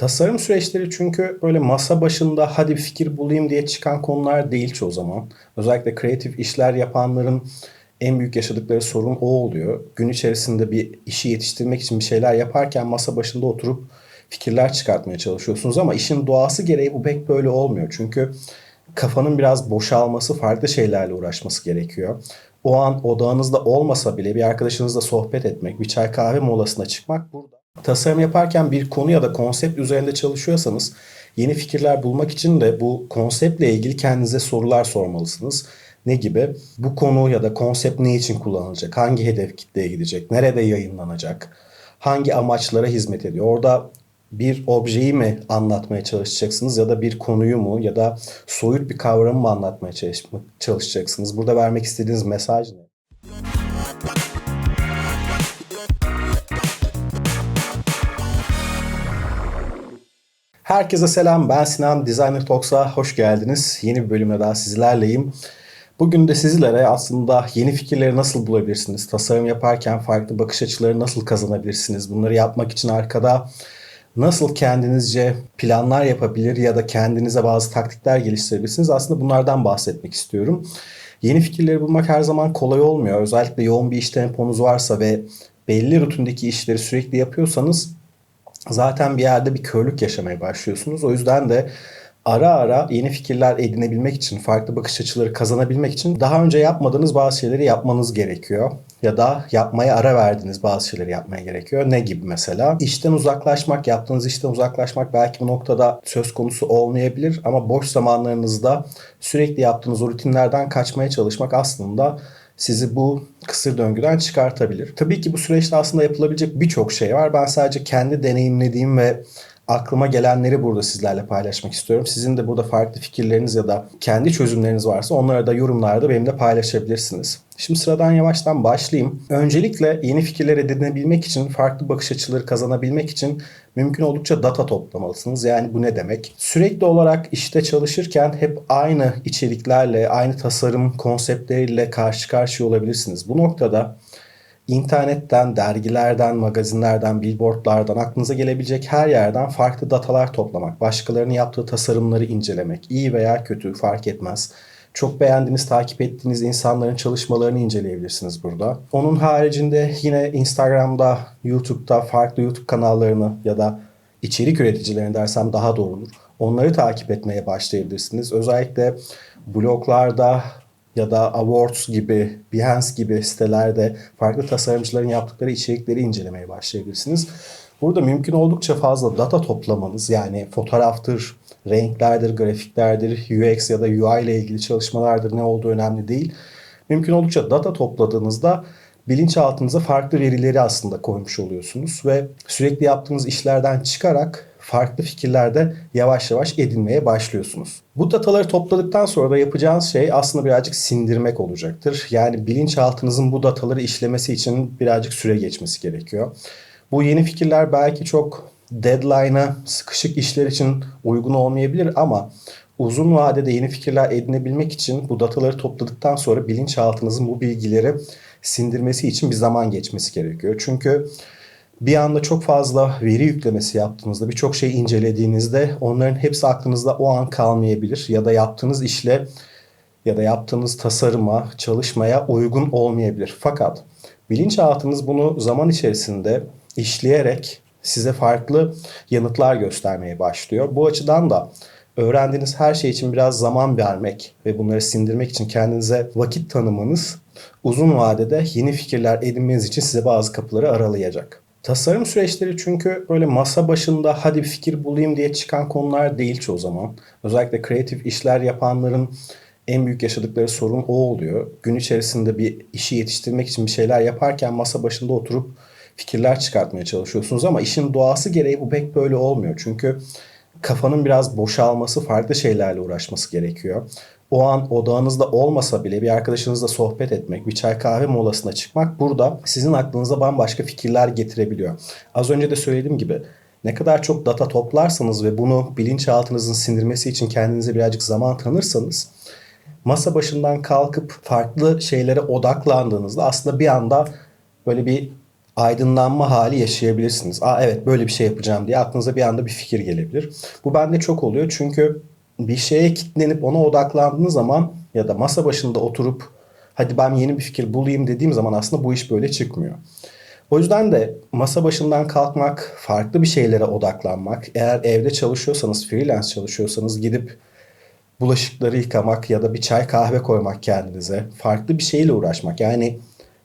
Tasarım süreçleri çünkü böyle masa başında hadi bir fikir bulayım diye çıkan konular değil çoğu zaman. Özellikle kreatif işler yapanların en büyük yaşadıkları sorun o oluyor. Gün içerisinde bir işi yetiştirmek için bir şeyler yaparken masa başında oturup fikirler çıkartmaya çalışıyorsunuz ama işin doğası gereği bu pek böyle olmuyor. Çünkü kafanın biraz boşalması, farklı şeylerle uğraşması gerekiyor. O an odağınızda olmasa bile bir arkadaşınızla sohbet etmek, bir çay kahve molasına çıkmak burada. Tasarım yaparken bir konu ya da konsept üzerinde çalışıyorsanız yeni fikirler bulmak için de bu konseptle ilgili kendinize sorular sormalısınız. Ne gibi? Bu konu ya da konsept ne için kullanılacak? Hangi hedef kitleye gidecek? Nerede yayınlanacak? Hangi amaçlara hizmet ediyor? Orada bir objeyi mi anlatmaya çalışacaksınız ya da bir konuyu mu ya da soyut bir kavramı mı anlatmaya çalışacaksınız? Burada vermek istediğiniz mesaj ne? Herkese selam. Ben Sinan Designer Talks'a hoş geldiniz. Yeni bir bölümde daha sizlerleyim. Bugün de sizlere aslında yeni fikirleri nasıl bulabilirsiniz? Tasarım yaparken farklı bakış açıları nasıl kazanabilirsiniz? Bunları yapmak için arkada nasıl kendinizce planlar yapabilir ya da kendinize bazı taktikler geliştirebilirsiniz? Aslında bunlardan bahsetmek istiyorum. Yeni fikirleri bulmak her zaman kolay olmuyor. Özellikle yoğun bir iş temponuz varsa ve belli rutindeki işleri sürekli yapıyorsanız zaten bir yerde bir körlük yaşamaya başlıyorsunuz. O yüzden de ara ara yeni fikirler edinebilmek için, farklı bakış açıları kazanabilmek için daha önce yapmadığınız bazı şeyleri yapmanız gerekiyor. Ya da yapmaya ara verdiğiniz bazı şeyleri yapmaya gerekiyor. Ne gibi mesela? İşten uzaklaşmak, yaptığınız işten uzaklaşmak belki bu noktada söz konusu olmayabilir ama boş zamanlarınızda sürekli yaptığınız rutinlerden kaçmaya çalışmak aslında sizi bu kısır döngüden çıkartabilir. Tabii ki bu süreçte aslında yapılabilecek birçok şey var. Ben sadece kendi deneyimlediğim ve aklıma gelenleri burada sizlerle paylaşmak istiyorum. Sizin de burada farklı fikirleriniz ya da kendi çözümleriniz varsa onları da yorumlarda benimle paylaşabilirsiniz. Şimdi sıradan yavaştan başlayayım. Öncelikle yeni fikirler edinebilmek için, farklı bakış açıları kazanabilmek için mümkün oldukça data toplamalısınız. Yani bu ne demek? Sürekli olarak işte çalışırken hep aynı içeriklerle, aynı tasarım konseptleriyle karşı karşıya olabilirsiniz. Bu noktada internetten, dergilerden, magazinlerden, billboardlardan aklınıza gelebilecek her yerden farklı datalar toplamak, başkalarının yaptığı tasarımları incelemek, iyi veya kötü fark etmez. Çok beğendiğiniz, takip ettiğiniz insanların çalışmalarını inceleyebilirsiniz burada. Onun haricinde yine Instagram'da, YouTube'da farklı YouTube kanallarını ya da içerik üreticilerini dersem daha doğru olur. Onları takip etmeye başlayabilirsiniz. Özellikle bloglarda, ya da Awards gibi, Behance gibi sitelerde farklı tasarımcıların yaptıkları içerikleri incelemeye başlayabilirsiniz. Burada mümkün oldukça fazla data toplamanız yani fotoğraftır, renklerdir, grafiklerdir, UX ya da UI ile ilgili çalışmalardır ne olduğu önemli değil. Mümkün oldukça data topladığınızda bilinçaltınıza farklı verileri aslında koymuş oluyorsunuz ve sürekli yaptığınız işlerden çıkarak farklı fikirlerde yavaş yavaş edinmeye başlıyorsunuz. Bu dataları topladıktan sonra da yapacağınız şey aslında birazcık sindirmek olacaktır. Yani bilinçaltınızın bu dataları işlemesi için birazcık süre geçmesi gerekiyor. Bu yeni fikirler belki çok deadline'a sıkışık işler için uygun olmayabilir ama uzun vadede yeni fikirler edinebilmek için bu dataları topladıktan sonra bilinçaltınızın bu bilgileri sindirmesi için bir zaman geçmesi gerekiyor. Çünkü bir anda çok fazla veri yüklemesi yaptığınızda, birçok şey incelediğinizde onların hepsi aklınızda o an kalmayabilir ya da yaptığınız işle ya da yaptığınız tasarıma, çalışmaya uygun olmayabilir. Fakat bilinçaltınız bunu zaman içerisinde işleyerek size farklı yanıtlar göstermeye başlıyor. Bu açıdan da öğrendiğiniz her şey için biraz zaman vermek ve bunları sindirmek için kendinize vakit tanımanız uzun vadede yeni fikirler edinmeniz için size bazı kapıları aralayacak. Tasarım süreçleri çünkü böyle masa başında hadi bir fikir bulayım diye çıkan konular değil çoğu zaman. Özellikle kreatif işler yapanların en büyük yaşadıkları sorun o oluyor. Gün içerisinde bir işi yetiştirmek için bir şeyler yaparken masa başında oturup fikirler çıkartmaya çalışıyorsunuz ama işin doğası gereği bu pek böyle olmuyor. Çünkü kafanın biraz boşalması, farklı şeylerle uğraşması gerekiyor o an odağınızda olmasa bile bir arkadaşınızla sohbet etmek, bir çay kahve molasına çıkmak burada sizin aklınıza bambaşka fikirler getirebiliyor. Az önce de söylediğim gibi ne kadar çok data toplarsanız ve bunu bilinçaltınızın sindirmesi için kendinize birazcık zaman tanırsanız masa başından kalkıp farklı şeylere odaklandığınızda aslında bir anda böyle bir aydınlanma hali yaşayabilirsiniz. Aa evet böyle bir şey yapacağım diye aklınıza bir anda bir fikir gelebilir. Bu bende çok oluyor çünkü bir şeye kilitlenip ona odaklandığınız zaman ya da masa başında oturup hadi ben yeni bir fikir bulayım dediğim zaman aslında bu iş böyle çıkmıyor. O yüzden de masa başından kalkmak, farklı bir şeylere odaklanmak, eğer evde çalışıyorsanız, freelance çalışıyorsanız gidip bulaşıkları yıkamak ya da bir çay kahve koymak kendinize, farklı bir şeyle uğraşmak. Yani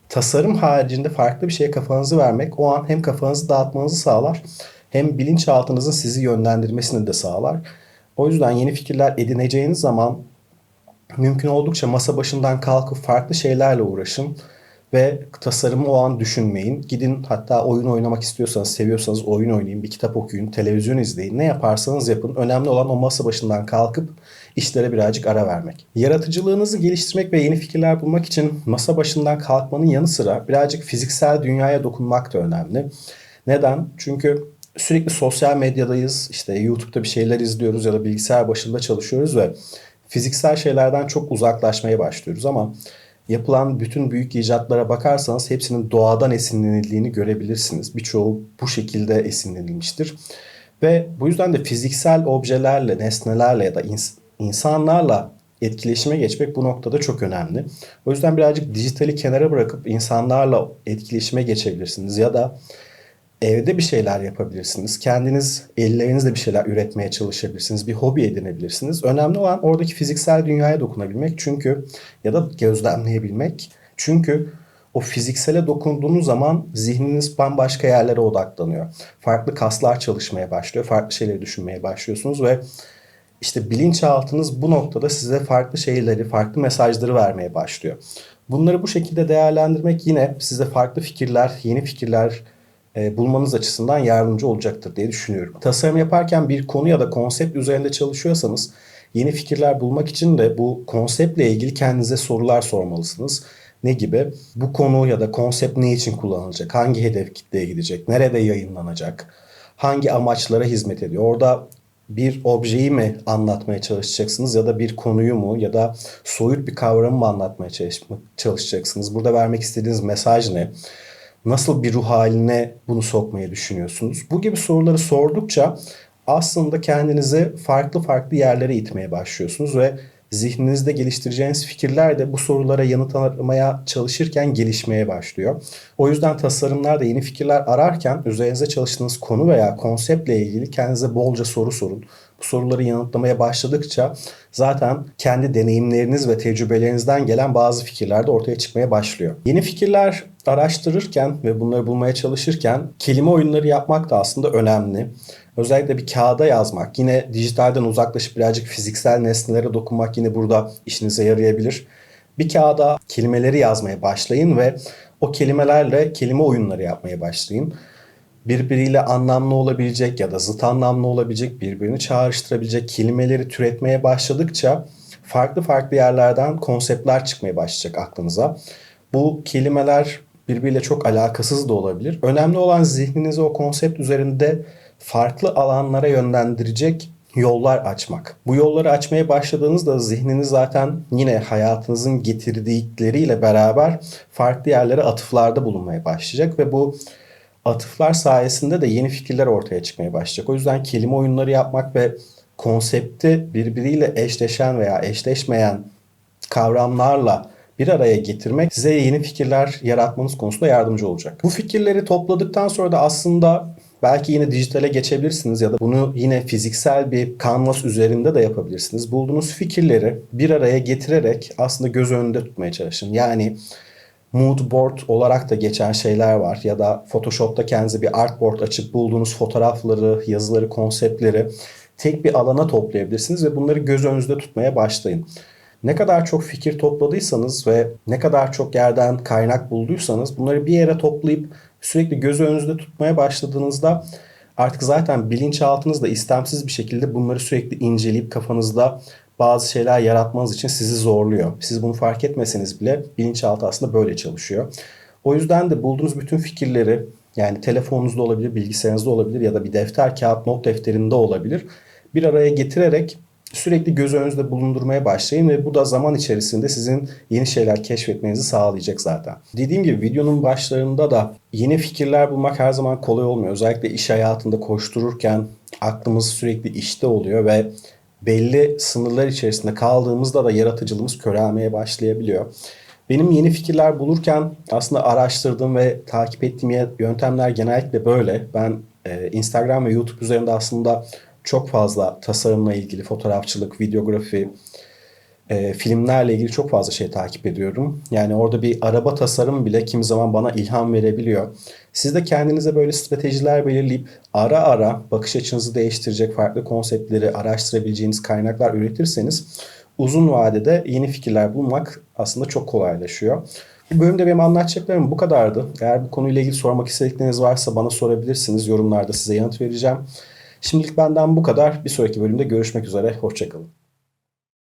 tasarım haricinde farklı bir şeye kafanızı vermek o an hem kafanızı dağıtmanızı sağlar hem bilinçaltınızın sizi yönlendirmesini de sağlar. O yüzden yeni fikirler edineceğiniz zaman mümkün oldukça masa başından kalkıp farklı şeylerle uğraşın ve tasarımı o an düşünmeyin. Gidin hatta oyun oynamak istiyorsanız, seviyorsanız oyun oynayın, bir kitap okuyun, televizyon izleyin. Ne yaparsanız yapın. Önemli olan o masa başından kalkıp işlere birazcık ara vermek. Yaratıcılığınızı geliştirmek ve yeni fikirler bulmak için masa başından kalkmanın yanı sıra birazcık fiziksel dünyaya dokunmak da önemli. Neden? Çünkü sürekli sosyal medyadayız. İşte YouTube'da bir şeyler izliyoruz ya da bilgisayar başında çalışıyoruz ve fiziksel şeylerden çok uzaklaşmaya başlıyoruz ama yapılan bütün büyük icatlara bakarsanız hepsinin doğadan esinlenildiğini görebilirsiniz. Birçoğu bu şekilde esinlenilmiştir. Ve bu yüzden de fiziksel objelerle, nesnelerle ya da ins- insanlarla etkileşime geçmek bu noktada çok önemli. O yüzden birazcık dijitali kenara bırakıp insanlarla etkileşime geçebilirsiniz ya da evde bir şeyler yapabilirsiniz. Kendiniz ellerinizle bir şeyler üretmeye çalışabilirsiniz. Bir hobi edinebilirsiniz. Önemli olan oradaki fiziksel dünyaya dokunabilmek çünkü ya da gözlemleyebilmek. Çünkü o fiziksele dokunduğunuz zaman zihniniz bambaşka yerlere odaklanıyor. Farklı kaslar çalışmaya başlıyor. Farklı şeyleri düşünmeye başlıyorsunuz ve işte bilinçaltınız bu noktada size farklı şeyleri, farklı mesajları vermeye başlıyor. Bunları bu şekilde değerlendirmek yine size farklı fikirler, yeni fikirler bulmanız açısından yardımcı olacaktır diye düşünüyorum. Tasarım yaparken bir konu ya da konsept üzerinde çalışıyorsanız yeni fikirler bulmak için de bu konseptle ilgili kendinize sorular sormalısınız. Ne gibi? Bu konu ya da konsept ne için kullanılacak? Hangi hedef kitleye gidecek? Nerede yayınlanacak? Hangi amaçlara hizmet ediyor? Orada bir objeyi mi anlatmaya çalışacaksınız ya da bir konuyu mu ya da soyut bir kavramı mı anlatmaya çalışacaksınız? Burada vermek istediğiniz mesaj ne? Nasıl bir ruh haline bunu sokmayı düşünüyorsunuz? Bu gibi soruları sordukça aslında kendinizi farklı farklı yerlere itmeye başlıyorsunuz ve zihninizde geliştireceğiniz fikirler de bu sorulara yanıt aramaya çalışırken gelişmeye başlıyor. O yüzden tasarımlarda yeni fikirler ararken üzerinize çalıştığınız konu veya konseptle ilgili kendinize bolca soru sorun. Soruları yanıtlamaya başladıkça zaten kendi deneyimleriniz ve tecrübelerinizden gelen bazı fikirler de ortaya çıkmaya başlıyor. Yeni fikirler araştırırken ve bunları bulmaya çalışırken kelime oyunları yapmak da aslında önemli. Özellikle bir kağıda yazmak, yine dijitalden uzaklaşıp birazcık fiziksel nesnelere dokunmak yine burada işinize yarayabilir. Bir kağıda kelimeleri yazmaya başlayın ve o kelimelerle kelime oyunları yapmaya başlayın. Birbiriyle anlamlı olabilecek ya da zıt anlamlı olabilecek, birbirini çağrıştırabilecek kelimeleri türetmeye başladıkça farklı farklı yerlerden konseptler çıkmaya başlayacak aklınıza. Bu kelimeler birbiriyle çok alakasız da olabilir. Önemli olan zihninizi o konsept üzerinde farklı alanlara yönlendirecek yollar açmak. Bu yolları açmaya başladığınızda zihniniz zaten yine hayatınızın getirdikleriyle beraber farklı yerlere atıflarda bulunmaya başlayacak ve bu atıflar sayesinde de yeni fikirler ortaya çıkmaya başlayacak. O yüzden kelime oyunları yapmak ve konsepti birbiriyle eşleşen veya eşleşmeyen kavramlarla bir araya getirmek size yeni fikirler yaratmanız konusunda yardımcı olacak. Bu fikirleri topladıktan sonra da aslında belki yine dijitale geçebilirsiniz ya da bunu yine fiziksel bir canvas üzerinde de yapabilirsiniz. Bulduğunuz fikirleri bir araya getirerek aslında göz önünde tutmaya çalışın. Yani mood board olarak da geçen şeyler var ya da Photoshop'ta kendinize bir artboard açıp bulduğunuz fotoğrafları, yazıları, konseptleri tek bir alana toplayabilirsiniz ve bunları göz önünüzde tutmaya başlayın. Ne kadar çok fikir topladıysanız ve ne kadar çok yerden kaynak bulduysanız bunları bir yere toplayıp sürekli göz önünüzde tutmaya başladığınızda artık zaten bilinçaltınız da istemsiz bir şekilde bunları sürekli inceleyip kafanızda bazı şeyler yaratmanız için sizi zorluyor. Siz bunu fark etmeseniz bile bilinçaltı aslında böyle çalışıyor. O yüzden de bulduğunuz bütün fikirleri yani telefonunuzda olabilir, bilgisayarınızda olabilir ya da bir defter, kağıt, not defterinde olabilir. Bir araya getirerek sürekli göz önünüzde bulundurmaya başlayın ve bu da zaman içerisinde sizin yeni şeyler keşfetmenizi sağlayacak zaten. Dediğim gibi videonun başlarında da yeni fikirler bulmak her zaman kolay olmuyor. Özellikle iş hayatında koştururken aklımız sürekli işte oluyor ve belli sınırlar içerisinde kaldığımızda da yaratıcılığımız körelmeye başlayabiliyor. Benim yeni fikirler bulurken aslında araştırdığım ve takip ettiğim yöntemler genellikle böyle. Ben e, Instagram ve YouTube üzerinde aslında çok fazla tasarımla ilgili fotoğrafçılık, videografi, e, filmlerle ilgili çok fazla şey takip ediyorum. Yani orada bir araba tasarım bile kimi zaman bana ilham verebiliyor. Siz de kendinize böyle stratejiler belirleyip ara ara bakış açınızı değiştirecek farklı konseptleri araştırabileceğiniz kaynaklar üretirseniz uzun vadede yeni fikirler bulmak aslında çok kolaylaşıyor. Bu bölümde benim anlatacaklarım bu kadardı. Eğer bu konuyla ilgili sormak istedikleriniz varsa bana sorabilirsiniz. Yorumlarda size yanıt vereceğim. Şimdilik benden bu kadar. Bir sonraki bölümde görüşmek üzere. Hoşçakalın.